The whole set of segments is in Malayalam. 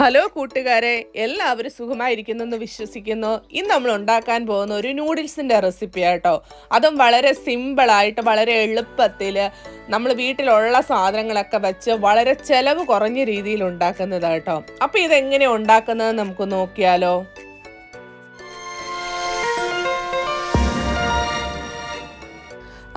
ഹലോ കൂട്ടുകാരെ എല്ലാവരും സുഖമായിരിക്കുന്നു എന്ന് വിശ്വസിക്കുന്നു. ഇന്ന് നമ്മൾ ഉണ്ടാക്കാൻ പോകുന്ന ഒരു നൂഡിൽസിന്റെ റെസിപ്പി ആട്ടോ. അതും വളരെ സിമ്പിളായിട്ട് വളരെ എളുപ്പത്തിൽ നമ്മൾ വീട്ടിലുള്ള സാധനങ്ങളൊക്കെ വെച്ച് വളരെ ചെലവ് കുറഞ്ഞ രീതിയിൽ ഉണ്ടാക്കുന്നതാട്ടോ. അപ്പോൾ ഇതെങ്ങനെ ഉണ്ടാക്കുന്നത് നമുക്ക് നോക്കിയാലോ.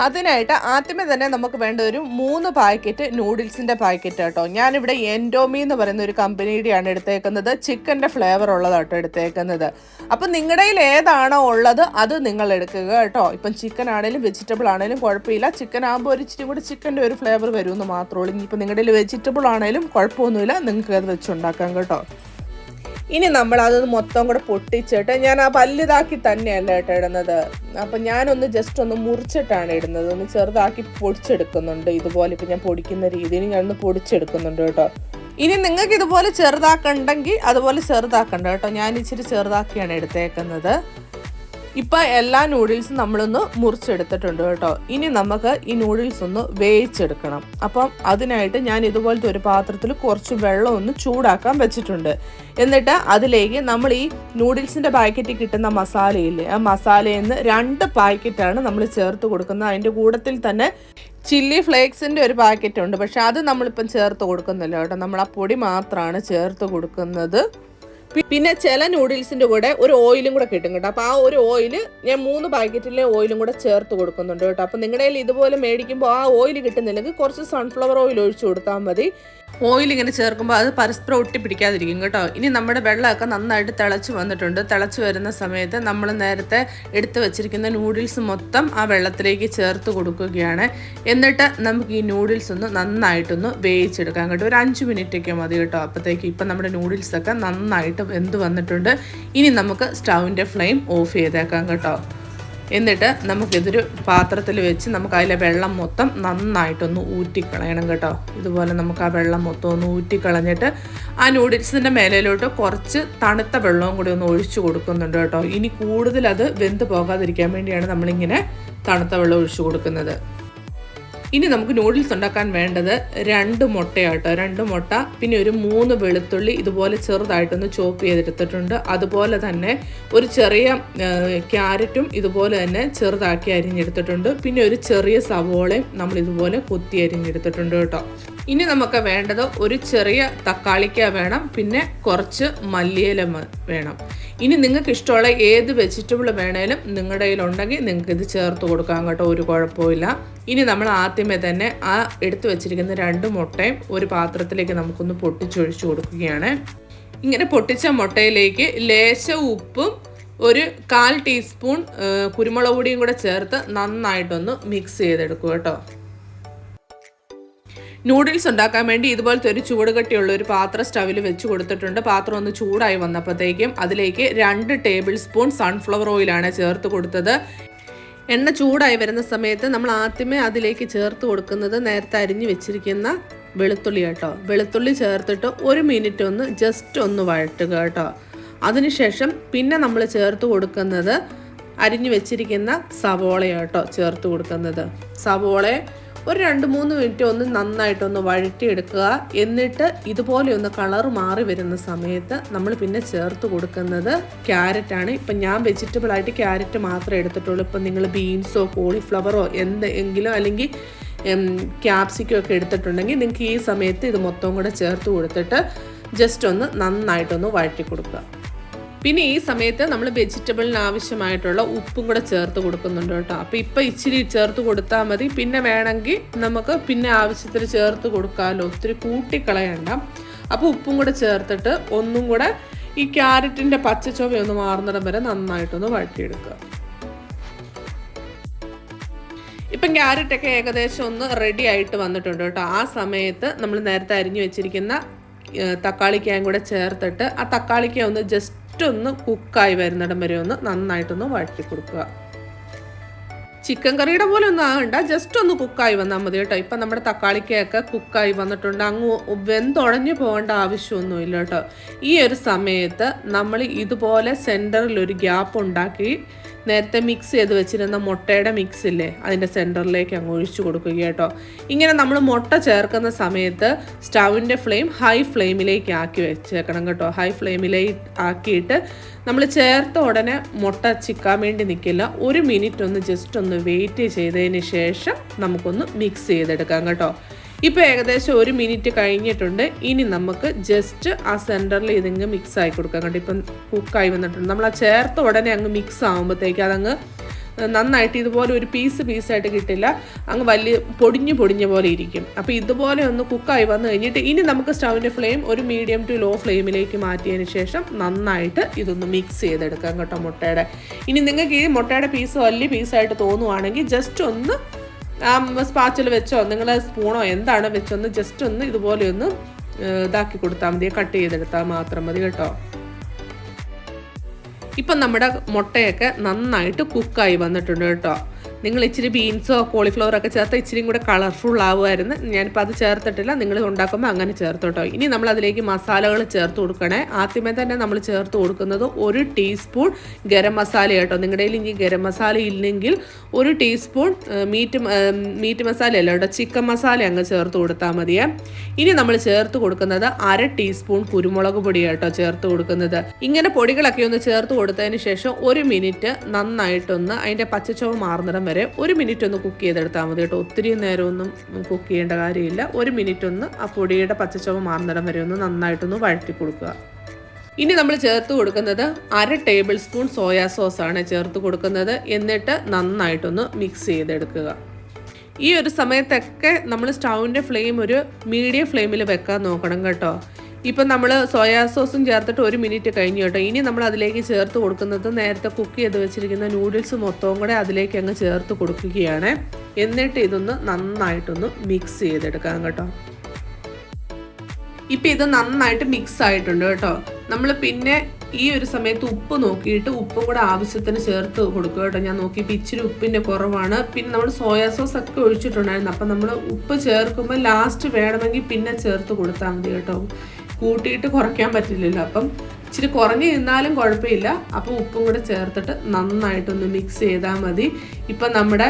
അതിനായിട്ട് ആദ്യമേ തന്നെ നമുക്ക് വേണ്ട ഒരു മൂന്ന് പാക്കറ്റ് നൂഡിൽസിന്റെ പാക്കറ്റ് കേട്ടോ. ഞാനിവിടെ എൻഡോമി എന്ന് പറയുന്ന ഒരു കമ്പനിയുടെയാണ് എടുത്തേക്കുന്നത്. ചിക്കന്റെ ഫ്ലേവർ ഉള്ളതാട്ടോ എടുത്തേക്കുന്നത്. അപ്പം നിങ്ങളുടെ കയ്യിൽ ഏതാണോ ഉള്ളത് അത് നിങ്ങൾ എടുക്കുക കേട്ടോ. ഇപ്പം ചിക്കൻ ആണെങ്കിലും വെജിറ്റബിൾ ആണെങ്കിലും കുഴപ്പമില്ല. ചിക്കൻ ആകുമ്പോൾ ഒരു ഇച്ചിരി കൂടി ചിക്കന്റെ ഒരു ഫ്ലേവർ വരുമെന്ന് മാത്രമേ ഉള്ളൂ. ഇനിയിപ്പോൾ നിങ്ങളുടെ വെജിറ്റബിൾ ആണെങ്കിലും കുഴപ്പമൊന്നുമില്ല. നിങ്ങൾക്ക് അത് വെച്ചുണ്ടാക്കാം കേട്ടോ. ഇനി നമ്മൾ അത് മൊത്തം കൂടെ പൊട്ടിച്ചിട്ട് ഞാൻ ആ പല്ലിതാക്കി തന്നെയല്ല കേട്ടോ ഇടുന്നത്. അപ്പം ഞാനൊന്ന് ജസ്റ്റ് ഒന്ന് മുറിച്ചിട്ടാണ് ഇടുന്നത്. ഒന്ന് ചെറുതാക്കി പൊടിച്ചെടുക്കുന്നുണ്ട്. ഇതുപോലെ ഇപ്പം ഞാൻ പൊടിക്കുന്ന രീതിയിൽ ഞാനൊന്ന് പൊടിച്ചെടുക്കുന്നുണ്ട് കേട്ടോ. ഇനി നിങ്ങൾക്ക് ഇതുപോലെ ചെറുതാക്കണ്ടെങ്കിൽ അതുപോലെ ചെറുതാക്കണ്ട കേട്ടോ. ഞാൻ ഇച്ചിരി ചെറുതാക്കിയാണ് എടുത്തേക്കുന്നത്. ഇപ്പം എല്ലാ നൂഡിൽസും നമ്മളൊന്ന് മുറിച്ചെടുത്തിട്ടുണ്ട് കേട്ടോ. ഇനി നമുക്ക് ഈ നൂഡിൽസ് ഒന്ന് വേവിച്ചെടുക്കണം. അപ്പം അതിനായിട്ട് ഞാൻ ഇതുപോലത്തെ ഒരു പാത്രത്തിൽ കുറച്ച് വെള്ളം ഒന്ന് ചൂടാക്കാൻ വെച്ചിട്ടുണ്ട്. എന്നിട്ട് അതിലേക്ക് നമ്മൾ ഈ നൂഡിൽസിന്റെ പാക്കറ്റിൽ കിട്ടുന്ന മസാലയില്ലേ ആ മസാലയിൽ നിന്ന് രണ്ട് പാക്കറ്റാണ് നമ്മൾ ചേർത്ത് കൊടുക്കുന്നത്. അതിന്റെ കൂട്ടത്തിൽ തന്നെ ചില്ലി ഫ്ലേക്സിന്റെ ഒരു പാക്കറ്റ് ഉണ്ട്. പക്ഷെ അത് നമ്മളിപ്പം ചേർത്ത് കൊടുക്കുന്നില്ല കേട്ടോ. നമ്മൾ ആ പൊടി മാത്രമാണ് ചേർത്ത് കൊടുക്കുന്നത്. പിന്നെ ചില നൂഡിൽസിന്റെ കൂടെ ഒരു ഓയിലും കൂടെ കിട്ടും കേട്ടോ. അപ്പോൾ ആ ഒരു ഓയിൽ ഞാൻ മൂന്ന് പാക്കറ്റിലെ ഓയിലും കൂടെ ചേർത്ത് കൊടുക്കുന്നുണ്ട് കേട്ടോ. അപ്പോൾ നിങ്ങളുടെ കയ്യിൽ ഇതുപോലെ മേടിക്കുമ്പോൾ ആ ഓയിൽ കിട്ടുന്നില്ലെങ്കിൽ കുറച്ച് സൺഫ്ലവർ ഓയിൽ ഒഴിച്ചു കൊടുത്താൽ മതി. ഓയിൽ ഇങ്ങനെ ചേർക്കുമ്പോൾ അത് പരസ്പരം ഒട്ടിപ്പിടിക്കാതിരിക്കും കേട്ടോ. ഇനി നമ്മുടെ വെള്ളമൊക്കെ നന്നായിട്ട് തിളച്ച് വന്നിട്ടുണ്ട്. തിളച്ച് വരുന്ന സമയത്ത് നമ്മൾ നേരത്തെ എടുത്തു വെച്ചിരിക്കുന്ന നൂഡിൽസ് മൊത്തം ആ വെള്ളത്തിലേക്ക് ചേർത്ത് കൊടുക്കുകയാണ്. എന്നിട്ട് നമുക്ക് ഈ നൂഡിൽസ് ഒന്ന് നന്നായിട്ടൊന്ന് വേവിച്ചെടുക്കാം കേട്ടോ. ഒരു അഞ്ച് മിനിറ്റൊക്കെ മതി കേട്ടോ. അപ്പോഴത്തേക്ക് ഇപ്പം നമ്മുടെ നൂഡിൽസൊക്കെ നന്നായിട്ട് വെന്ത് വന്നിട്ടുണ്ട്. ഇനി നമുക്ക് സ്റ്റൗവിന്റെ ഫ്ലെയിം ഓഫ് ചെയ്തേക്കാം കേട്ടോ. എന്നിട്ട് നമുക്കിതൊരു പാത്രത്തിൽ വെച്ച് നമുക്ക് അതിലെ വെള്ളം മൊത്തം നന്നായിട്ടൊന്ന് ഊറ്റിക്കളയണം കേട്ടോ. ഇതുപോലെ നമുക്ക് ആ വെള്ളം മൊത്തം ഒന്ന് ഊറ്റിക്കളഞ്ഞിട്ട് ആ നൂഡിൽസിന്റെ മേലയിലോട്ട് കുറച്ച് തണുത്ത വെള്ളവും കൂടി ഒന്ന് ഒഴിച്ചു കൊടുക്കുന്നുണ്ട് കേട്ടോ. ഇനി കൂടുതൽ അത് വെന്ത് പോകാതിരിക്കാൻ വേണ്ടിയാണ് നമ്മളിങ്ങനെ തണുത്ത വെള്ളം ഒഴിച്ചു കൊടുക്കുന്നത്. ഇനി നമുക്ക് നൂഡിൽസ് ഉണ്ടാക്കാൻ വേണ്ടത് രണ്ട് മുട്ടയാട്ടോ. രണ്ട് മുട്ട പിന്നെ ഒരു മൂന്ന് വെളുത്തുള്ളി ഇതുപോലെ ചെറുതായിട്ടൊന്ന് ചോപ്പ് ചെയ്തെടുത്തിട്ടുണ്ട്. അതുപോലെ തന്നെ ഒരു ചെറിയ ക്യാരറ്റും ഇതുപോലെ തന്നെ ചെറുതാക്കി അരിഞ്ഞെടുത്തിട്ടുണ്ട്. പിന്നെ ഒരു ചെറിയ സവോളയും നമ്മൾ ഇതുപോലെ കൊത്തി അരിഞ്ഞെടുത്തിട്ടുണ്ട് കേട്ടോ. ഇനി നമുക്ക് വേണ്ടത് ഒരു ചെറിയ തക്കാളിക്ക വേണം. പിന്നെ കുറച്ച് മല്ലിയില വേണം. ഇനി നിങ്ങൾക്ക് ഇഷ്ടമുള്ള ഏത് വെജിറ്റബിൾ വേണേലും നിങ്ങളുടെ കയ്യിലുണ്ടെങ്കിൽ നിങ്ങൾക്ക് ഇത് ചേർത്ത് കൊടുക്കാം കേട്ടോ ഒരു കുഴപ്പമില്ല ഇനി നമ്മൾ ആദ്യമേ തന്നെ ആ എടുത്തു വെച്ചിരിക്കുന്ന രണ്ട് മുട്ടയും ഒരു പാത്രത്തിലേക്ക് നമുക്കൊന്ന് പൊട്ടിച്ചൊഴിച്ചു കൊടുക്കുകയാണ്. ഇങ്ങനെ പൊട്ടിച്ച മുട്ടയിലേക്ക് ലേശ ഉപ്പും ഒരു കാൽ ടീസ്പൂൺ കുരുമുളക് പൊടിയും കൂടെ ചേർത്ത് നന്നായിട്ടൊന്ന് മിക്സ് ചെയ്തെടുക്കുക കേട്ടോ. നൂഡിൽസ് ഉണ്ടാക്കാൻ വേണ്ടി ഇതുപോലത്തെ ഒരു ചൂടുകട്ടിയുള്ള ഒരു പാത്രം സ്റ്റവിൽ വെച്ച് കൊടുത്തിട്ടുണ്ട്. പാത്രം ഒന്ന് ചൂടായി വന്നപ്പോഴത്തേക്കും അതിലേക്ക് രണ്ട് ടേബിൾ സ്പൂൺ സൺഫ്ലവർ ഓയിലാണ് ചേർത്ത് കൊടുത്തത്. എണ്ണ ചൂടായി വരുന്ന സമയത്ത് നമ്മൾ ആദ്യമേ അതിലേക്ക് ചേർത്ത് കൊടുക്കുന്നത് നേരത്തെ അരിഞ്ഞു വെച്ചിരിക്കുന്ന വെളുത്തുള്ളി കേട്ടോ വെളുത്തുള്ളി ചേർത്തിട്ട് ഒരു മിനിറ്റ് ഒന്ന് ജസ്റ്റ് ഒന്ന് വഴട്ടുക കേട്ടോ അതിനുശേഷം പിന്നെ നമ്മൾ ചേർത്ത് കൊടുക്കുന്നത് അരിഞ്ഞു വെച്ചിരിക്കുന്ന സവോള കേട്ടോ ചേർത്ത് കൊടുക്കുന്നത്. സവോളയെ ഒരു രണ്ട് മൂന്ന് മിനിറ്റ് ഒന്ന് നന്നായിട്ടൊന്ന് വഴറ്റിയെടുക്കുക. എന്നിട്ട് ഇതുപോലെ ഒന്ന് കളർ മാറി വരുന്ന സമയത്ത് നമ്മൾ പിന്നെ ചേർത്ത് കൊടുക്കുന്നത് ക്യാരറ്റാണ്. ഇപ്പം ഞാൻ വെജിറ്റബിൾ ആയിട്ട് ക്യാരറ്റ് മാത്രമേ എടുത്തിട്ടുള്ളൂ. ഇപ്പം നിങ്ങൾ ബീൻസോ കോളിഫ്ലവറോ എന്തെങ്കിലും അല്ലെങ്കിൽ ക്യാപ്സിക്കോ ഒക്കെ എടുത്തിട്ടുണ്ടെങ്കിൽ നിങ്ങൾക്ക് ഈ സമയത്ത് ഇത് മൊത്തം കൂടെ ചേർത്ത് കൊടുത്തിട്ട് ജസ്റ്റ് ഒന്ന് നന്നായിട്ടൊന്ന് വഴറ്റി കൊടുക്കുക. പിന്നെ ഈ സമയത്ത് നമ്മൾ വെജിറ്റബിളിന് ആവശ്യമായിട്ടുള്ള ഉപ്പും കൂടെ ചേർത്ത് കൊടുക്കുന്നുണ്ട് കേട്ടോ. അപ്പോൾ ഇപ്പം ഇച്ചിരി ചേർത്ത് കൊടുത്താൽ മതി. പിന്നെ വേണമെങ്കിൽ നമുക്ക് പിന്നെ ആവശ്യത്തിന് ചേർത്ത് കൊടുക്കാമല്ലോ ഒത്തിരി കൂട്ടിക്കളയണ്ട. അപ്പോൾ ഉപ്പും കൂടെ ചേർത്തിട്ട് ഒന്നും കൂടെ ഈ ക്യാരറ്റിന്റെ പച്ചച്ചൊവ ഒന്ന് മാറുന്നിടം വരെ നന്നായിട്ടൊന്ന് വഴറ്റിയെടുക്കുക. ഇപ്പം ക്യാരറ്റൊക്കെ ഏകദേശം ഒന്ന് റെഡി ആയിട്ട് വന്നിട്ടുണ്ട് കേട്ടോ. ആ സമയത്ത് നമ്മൾ നേരത്തെ അരിഞ്ഞു വെച്ചിരിക്കുന്ന തക്കാളിക്കായും കൂടെ ചേർത്തിട്ട് ആ തക്കാളിക്ക ഒന്ന് ജസ്റ്റ് ഒന്ന് കുക്കായി വരുന്നിടം വരെ ഒന്ന് നന്നായിട്ടൊന്ന് വഴറ്റി കൊടുക്കുക ചിക്കൻ കറിയുടെ പോലെ ഒന്നും ആകണ്ട ജസ്റ്റ് ഒന്ന് കുക്കായി വന്നാൽ മതി കേട്ടോ. ഇപ്പം നമ്മുടെ തക്കാളിക്കയൊക്കെ കുക്കായി വന്നിട്ടുണ്ട്. അങ്ങ് വെന്തുടഞ്ഞു പോകേണ്ട ആവശ്യമൊന്നുമില്ല കേട്ടോ. ഈ ഒരു സമയത്ത് നമ്മൾ ഇതുപോലെ സെന്ററിൽ ഒരു ഗ്യാപ്പ് ഉണ്ടാക്കി നേരത്തെ മിക്സ് ചെയ്ത് വെച്ചിരുന്ന മുട്ടയുടെ മിക്സ് ഇല്ലേ അതിന്റെ സെന്ററിലേക്ക് അങ്ങ് ഒഴിച്ചു കൊടുക്കുക കേട്ടോ. ഇങ്ങനെ നമ്മൾ മുട്ട ചേർക്കുന്ന സമയത്ത് സ്റ്റൗവിന്റെ ഫ്ലെയിം ഹൈ ഫ്ലെയിമിലേക്ക് ആക്കി വെച്ചേക്കണം കേട്ടോ. ഹൈ ഫ്ലെയിമിലേക്ക് ആക്കിയിട്ട് നമ്മൾ ചേർത്ത ഉടനെ മുട്ട ചിക്കാൻ വേണ്ടി നിൽക്കില്ല. ഒരു മിനിറ്റ് ഒന്ന് ജസ്റ്റ് ഒന്ന് വെയിറ്റ് ചെയ്തതിന് ശേഷം നമുക്കൊന്ന് മിക്സ് ചെയ്തെടുക്കാം കേട്ടോ. ഇപ്പോൾ ഏകദേശം ഒരു മിനിറ്റ് കഴിഞ്ഞിട്ടുണ്ട്. ഇനി നമുക്ക് ജസ്റ്റ് ആ സെന്ററിൽ ഇതിങ്ങ് മിക്സ് ആയി കൊടുക്കാം. കണ്ടു ഇപ്പം കുക്കായി വന്നിട്ടുണ്ട്. നമ്മൾ ആ ചേർത്ത ഉടനെ അങ്ങ് മിക്സ് ആകുമ്പോഴത്തേക്ക് അതങ്ങ് നന്നായിട്ട് ഇതുപോലെ ഒരു പീസ് പീസായിട്ട് കിട്ടില്ല. അങ്ങ് വലിയ പൊടിഞ്ഞു പൊടിഞ്ഞ പോലെ ഇരിക്കും. അപ്പോൾ ഇതുപോലെ ഒന്ന് കുക്കായി വന്നു കഴിഞ്ഞിട്ട് ഇനി നമുക്ക് സ്റ്റൗവിന്റെ ഫ്ലെയിം ഒരു മീഡിയം ടു ലോ ഫ്ലെയിമിലേക്ക് മാറ്റിയതിന് ശേഷം നന്നായിട്ട് ഇതൊന്ന് മിക്സ് ചെയ്തെടുക്കാം കേട്ടോ മുട്ടയുടെ. ഇനി നിങ്ങൾക്ക് ഈ മുട്ടയുടെ പീസ് വലിയ പീസായിട്ട് തോന്നുവാണെങ്കിൽ ജസ്റ്റ് ഒന്ന് ആ സ്പാച്ചിൽ വെച്ചോ നിങ്ങൾ സ്പൂണോ എന്താണ് വെച്ചൊന്ന് ജസ്റ്റ് ഒന്ന് ഇതുപോലെ ഒന്ന് ഇതാക്കി കൊടുത്താൽ മതി. കട്ട് ചെയ്തെടുത്താൽ മാത്രം മതി കേട്ടോ. ഇപ്പം നമ്മുടെ മുട്ടയൊക്കെ നന്നായിട്ട് കുക്കായി വന്നിട്ടുണ്ട് കേട്ടോ. നിങ്ങൾ ഇച്ചിരി ബീൻസോ കോളിഫ്ലവറോ ഒക്കെ ചേർത്ത് ഇച്ചിരിയും കൂടെ കളർഫുൾ ആവുമായിരുന്നു. ഞാനിപ്പോൾ അത് ചേർത്തിട്ടില്ല. നിങ്ങൾ ഉണ്ടാക്കുമ്പോൾ അങ്ങനെ ചേർത്തോട്ടോ. ഇനി നമ്മൾ അതിലേക്ക് മസാലകൾ ചേർത്ത് കൊടുക്കണേ. ആദ്യമേ തന്നെ നമ്മൾ ചേർത്ത് കൊടുക്കുന്നത് ഒരു ടീസ്പൂൺ ഗരം മസാല കേട്ടോ. നിങ്ങളുടെ ഇനി ഗരം മസാല ഇല്ലെങ്കിൽ ഒരു ടീസ്പൂൺ മീറ്റ് മീറ്റ് മസാല അല്ല കേട്ടോ. ചിക്കൻ മസാല അങ്ങ് ചേർത്ത് കൊടുത്താൽ മതിയേ. ഇനി നമ്മൾ ചേർത്ത് കൊടുക്കുന്നത് അര ടീസ്പൂൺ കുരുമുളക് പൊടി കേട്ടോ ചേർത്ത് കൊടുക്കുന്നത്. ഇങ്ങനെ പൊടികളൊക്കെ ഒന്ന് ചേർത്ത് കൊടുത്തതിന് ശേഷം ഒരു മിനിറ്റ് നന്നായിട്ടൊന്ന് അതിന്റെ പച്ചച്ചവ് മാറുന്നിടം വരെ ഒരു മിനിറ്റ് ഒന്ന് കുക്ക് ചെയ്തെടുത്താൽ മതി കേട്ടോ. ഒത്തിരി നേരമൊന്നും കുക്ക് ചെയ്യേണ്ട കാര്യമില്ല. ഒരു മിനിറ്റ് ഒന്ന് ആ പൊടിയുടെ പച്ചച്ചവ് മാറുന്നിടം വരെ ഒന്ന് നന്നായിട്ടൊന്ന് വഴറ്റി കൊടുക്കുക. ഇനി നമ്മൾ ചേർത്ത് കൊടുക്കുന്നത് അര ടേബിൾ സ്പൂൺ സോയാ സോസ് ആണ് ചേർത്ത് കൊടുക്കുന്നത്. എന്നിട്ട് നന്നായിട്ടൊന്ന് മിക്സ് ചെയ്തെടുക്കുക. ഈ ഒരു സമയത്തൊക്കെ നമ്മൾ സ്റ്റൗവിന്റെ ഫ്ലെയിം ഒരു മീഡിയം ഫ്ലെയിമിൽ വെക്കാൻ നോക്കണം കേട്ടോ. ഇപ്പം നമ്മൾ സോയാ സോസും ചേർത്തിട്ട് ഒരു മിനിറ്റ് കഴിഞ്ഞു കേട്ടോ. ഇനി നമ്മൾ അതിലേക്ക് ചേർത്ത് കൊടുക്കുന്നത് നേരത്തെ കുക്ക് ചെയ്ത് വെച്ചിരിക്കുന്ന നൂഡിൽസ് മൊത്തവും കൂടെ അതിലേക്ക് അങ്ങ് ചേർത്ത് കൊടുക്കുകയാണ്. എന്നിട്ട് ഇതൊന്ന് നന്നായിട്ടൊന്ന് മിക്സ് ചെയ്തെടുക്കാം കേട്ടോ. ഇപ്പം ഇത് നന്നായിട്ട് മിക്സ് ആയിട്ടുണ്ട് കേട്ടോ. നമ്മൾ പിന്നെ ഈ ഒരു സമയത്ത് ഉപ്പ് നോക്കിയിട്ട് ഉപ്പും കൂടെ ആവശ്യത്തിന് ചേർത്ത് കൊടുക്കുക കേട്ടോ. ഞാൻ നോക്കിയപ്പോൾ ഇച്ചിരി ഉപ്പിന്റെ കുറവാണ്. പിന്നെ നമ്മൾ സോയാ സോസ് ഒക്കെ ഒഴിച്ചിട്ടുണ്ടായിരുന്നു. അപ്പം നമ്മൾ ഉപ്പ് ചേർക്കുമ്പോൾ ലാസ്റ്റ് വേണമെങ്കിൽ പിന്നെ ചേർത്ത് കൊടുത്താൽ മതി കേട്ടോ. കൂട്ടിയിട്ട് കുറയ്ക്കാൻ പറ്റില്ലല്ലോ. അപ്പം ഇച്ചിരി കുറഞ്ഞു നിന്നാലും കുഴപ്പമില്ല. അപ്പോൾ ഉപ്പും കൂടെ ചേർത്തിട്ട് നന്നായിട്ടൊന്ന് മിക്സ് ചെയ്താൽ മതി. ഇപ്പം നമ്മുടെ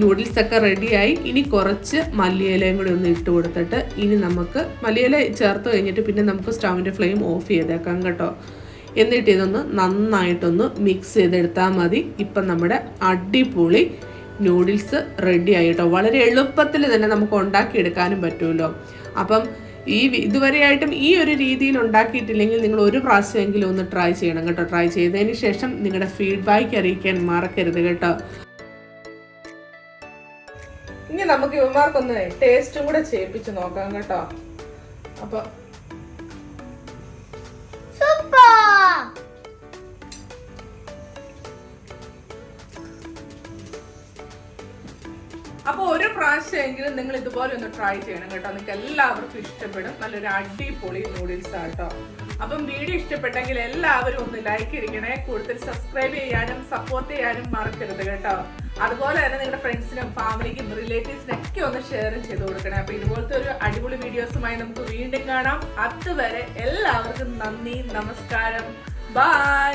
നൂഡിൽസൊക്കെ റെഡിയായി ഇനി കുറച്ച് മല്ലിയിലയും കൂടി ഒന്ന് ഇട്ട് കൊടുത്തിട്ട് ഇനി നമുക്ക് മല്ലിയില ചേർത്ത് കഴിഞ്ഞിട്ട് പിന്നെ നമുക്ക് സ്റ്റൗവിന്റെ ഫ്ലെയിം ഓഫ് ചെയ്തേക്കാം കേട്ടോ. എന്നിട്ട് ഇതൊന്ന് നന്നായിട്ടൊന്ന് മിക്സ് ചെയ്തെടുത്താൽ മതി. ഇപ്പം നമ്മുടെ അടിപൊളി നൂഡിൽസ് റെഡി ആയിട്ടോ വളരെ എളുപ്പത്തിൽ തന്നെ നമുക്ക് ഉണ്ടാക്കിയെടുക്കാനും പറ്റുമല്ലോ. അപ്പം ഈ ഇതുവരെയായിട്ടും ഈ ഒരു രീതിയിൽ ഉണ്ടാക്കിയിട്ടില്ലെങ്കിൽ നിങ്ങൾ ഒരു പ്രാവശ്യമെങ്കിലും ഒന്ന് ട്രൈ ചെയ്യണം കേട്ടോ. ട്രൈ ചെയ്തതിന് ശേഷം നിങ്ങളുടെ ഫീഡ്ബാക്ക് അറിയിക്കാൻ മറക്കരുത് കേട്ടോ. ഇനി നമുക്ക് ഇവന്മാർക്കൊന്ന് ടേസ്റ്റും കൂടെ ചെയ്യിപ്പിച്ച് നോക്കാം കേട്ടോ. അപ്പൊ സൂപ്പർ അപ്പോൾ ഒരു പ്രാവശ്യമെങ്കിലും നിങ്ങൾ ഇതുപോലെ ഒന്ന് ട്രൈ ചെയ്യണം കേട്ടോ. നിങ്ങൾക്ക് എല്ലാവർക്കും ഇഷ്ടപ്പെടും. നല്ലൊരു അടിപൊളി നൂഡിൽസ് ആട്ടോ അപ്പം വീഡിയോ ഇഷ്ടപ്പെട്ടെങ്കിൽ എല്ലാവരും ഒന്ന് ലൈക്ക് ഇരിക്കണേ. കൂടുതൽ സബ്സ്ക്രൈബ് ചെയ്യാനും സപ്പോർട്ട് ചെയ്യാനും മറക്കരുത് കേട്ടോ. അതുപോലെ തന്നെ നിങ്ങളുടെ ഫ്രണ്ട്സിനും ഫാമിലിക്കും റിലേറ്റീവ്സിനും ഒക്കെ ഒന്ന് ഷെയർ ചെയ്ത് കൊടുക്കണേ. അപ്പോൾ ഇതുപോലത്തെ ഒരു അടിപൊളി വീഡിയോസുമായി നമുക്ക് വീണ്ടും കാണാം. അതുവരെ എല്ലാവർക്കും നന്ദി നമസ്കാരം. ബൈ